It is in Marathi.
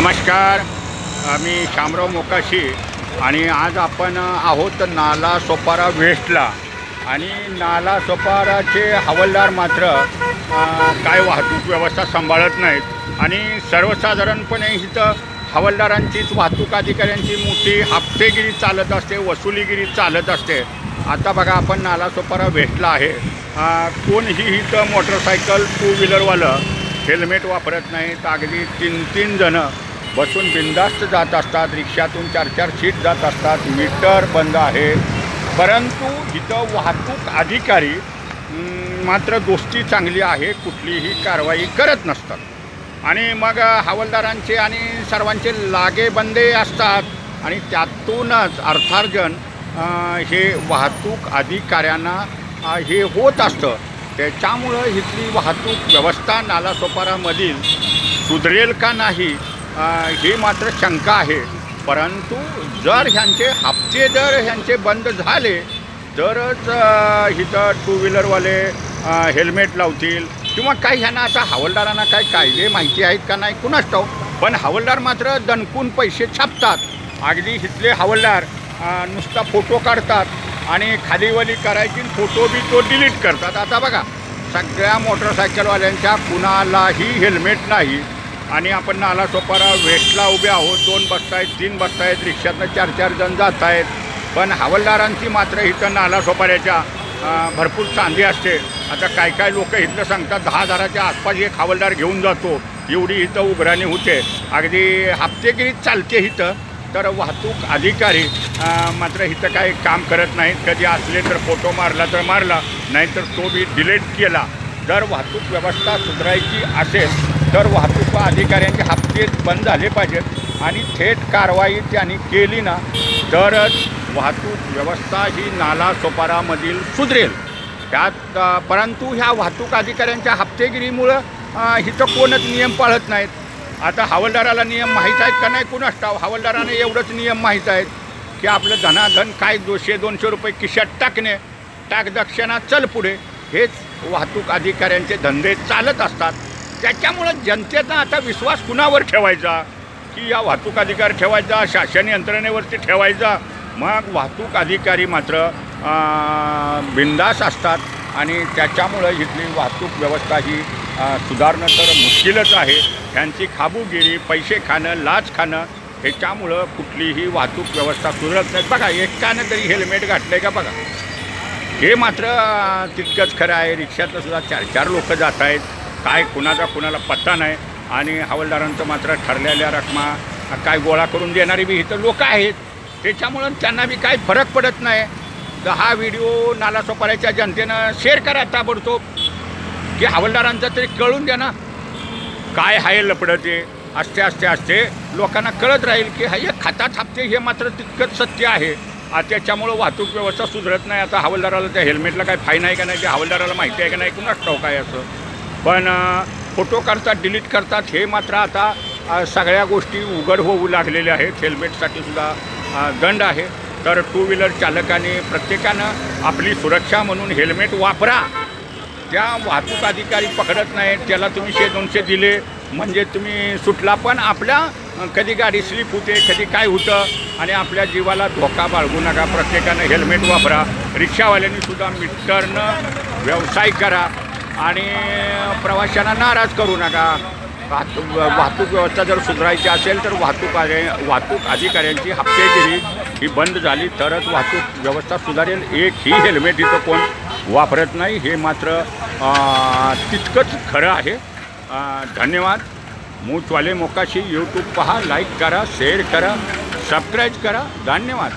नमस्कार. मी शामराव मोकाशी आणि आज आपण आहोत नाला सोपारा वेस्टला. आणि नाला सोपाराचे हवालदार मात्र काय वाहतूक व्यवस्था सांभाळत नाहीत. आणि सर्वसाधारणपणे इथं हवालदारांचीच वाहतूक अधिकाऱ्यांची मोठी हप्तेगिरी चालत असते वसुलीगिरी चालत असते. आता बघा आपण नाला सोपारा वेस्टला आहे. कोणही कोणीही इथं मोटरसायकल टू व्हीलरवालं हेल्मेट वापरत नाहीत. अगदी तीन तीन जणं बसून बिंदास्त जात असतात रिक्षातून चार चार सीट जात असतात मीटर बंद आहे. परंतु इथं वाहतूक अधिकारी मात्र दोस्ती चांगली आहे कुठलीही कारवाई करत नसतात. आणि मग हवालदारांचे आणि सर्वांचे लागेबंदे असतात. आणि त्यातूनच अर्थार्जन हे वाहतूक अधिकाऱ्यांना हे होत असतं. त्याच्यामुळं इथली वाहतूक व्यवस्था नालासोपारामधील सुधरेल का नाही ही मात्र शंका आहे. परंतु जर ह्यांचे हप्ते जर ह्यांचे बंद झाले तरच इथं टू व्हीलरवाले हेल्मेट लावतील किंवा काही ह्यांना आता हवालदारांना काय कायदे माहिती आहेत का नाही कुणाच ठाऊक. पण हवालदार मात्र दणकून पैसे छापतात. अगदी इथले हवालदार नुसता फोटो काढतात आणि खालीवली करायची फोटो बी तो डिलीट करतात. आता बघा सगळ्या मोटरसायकलवाल्यांच्या कुणालाही हेल्मेट नाही. आणि आपण नाला सोपारा वेस्टला उभे आहोत. दोन बसतायत तीन बसतायत रिक्षातनं चार चार जण जात आहेत. पण हवालदारांची मात्र इथं नाला सोपाऱ्याच्या भरपूर चांदी असते. आता काय काय लोक इथलं सांगतात दहा हजाराच्या आसपास एक हवालदार घेऊन जातो. एवढी इथं उघराणी होते. अगदी हप्तेगिरीत चालते इथं. तर वाहतूक अधिकारी मात्र इथं काही काम करत नाहीत. कधी असले तर फोटो मारला तर मारला नाहीतर तो बी डिलीट केला. जर वाहतूक व्यवस्था सुधारायची असेल तर वाहतूक अधिकाऱ्यांचे हप्ते बंद झाले पाहिजेत आणि थेट कारवाई त्यांनी केली ना तरच वाहतूक व्यवस्था ही नाला सोपारामधील सुधरेल. त्यात परंतु ह्या वाहतूक अधिकाऱ्यांच्या हप्तेगिरीमुळं हिथं कोणच नियम पाळत नाहीत. आता हवालदाराला नियम माहीत आहेत का नाही? कुणाच ठाव हवालदाराने एवढंच नियम माहीत आहेत की आपलं धनाधन काय दोनशे दोनशे रुपये किशात टाकणे टाक दक्षिणा चल पुढे. हेच वाहतूक अधिकाऱ्यांचे धंदे चालत असतात. त्याच्यामुळं जनतेचा आता विश्वास कुणावर ठेवायचा? की या वाहतूक अधिकार ठेवायचा शासन यंत्रणेवरती ठेवायचा? मग वाहतूक अधिकारी मात्र बिंदास असतात आणि त्याच्यामुळं इथली वाहतूक व्यवस्था ही सुधारणं तर मुश्किलच आहे. त्यांची खाबूगिरी पैसे खाणं लाच खाणं ह्याच्यामुळं कुठलीही वाहतूक व्यवस्था सुधरत नाही. बघा एकट्यानं तरी हेल्मेट घातलं आहे का बघा? हे मात्र तितकंच खरं आहे. रिक्षातलं सुद्धा चार चार लोकं जात आहेत काय कुणाचा कुणाला पत्ता नाही आणि हवालदारांचं मात्र ठरलेल्या रकमा काय गोळा करून देणारी बी इथं लोक आहेत. त्याच्यामुळं त्यांना बी काय फरक पडत नाही. तर हा व्हिडिओ नालासोपाऱ्याच्या जनतेनं शेअर करा ताबडतोब. की हवालदारांचं तरी कळून द्या ना. काय आहे लपडं ते? असते असते असते लोकांना कळत राहील की हा हे खातात हप्ते हे मात्र तितकंच सत्य आहे. त्याच्यामुळं वाहतूक व्यवस्था सुधरत नाही. आता हवालदाराला त्या हेल्मेटला काय फाईन आहे का नाही? ते हवालदाराला माहिती आहे का नाही? कुणाच ठाऊक आहे असं? पण फोटो काढतात डिलीट करतात हे मात्र आता सगळ्या गोष्टी उघड होऊ लागलेल्या आहेत. हेल्मेटसाठी सुद्धा दंड आहे. तर टू व्हीलर चालकाने प्रत्येकानं आपली सुरक्षा म्हणून हेल्मेट वापरा. त्या वाहतूक अधिकारी पकडत नाहीत त्याला तुम्ही शे दोनशे दिले म्हणजे तुम्ही सुटला. पण आपल्या कधी गाडी स्लिप होते कधी काय होतं आणि आपल्या जीवाला धोका बाळगू नका. प्रत्येकानं हेल्मेट वापरा. रिक्षावाल्यांनी सुद्धा मीटरनं व्यवसाय करा. आणि प्रवाशांना नाराज करू नका. वाहतूक वाहतूक व्यवस्था जर सुधारायची असेल तर वाहतूक वाहतूक अधिकाऱ्यांची हप्तेगिरी ही बंद झाली तरच वाहतूक व्यवस्था सुधारेल. एक ही हेल्मेट इथं कोण वापरत नाही हे मात्र तितकंच खरं आहे. धन्यवाद. मूचवाले मोकाशी यूट्यूब पहा लाईक करा शेअर करा सबस्क्राईब करा. धन्यवाद.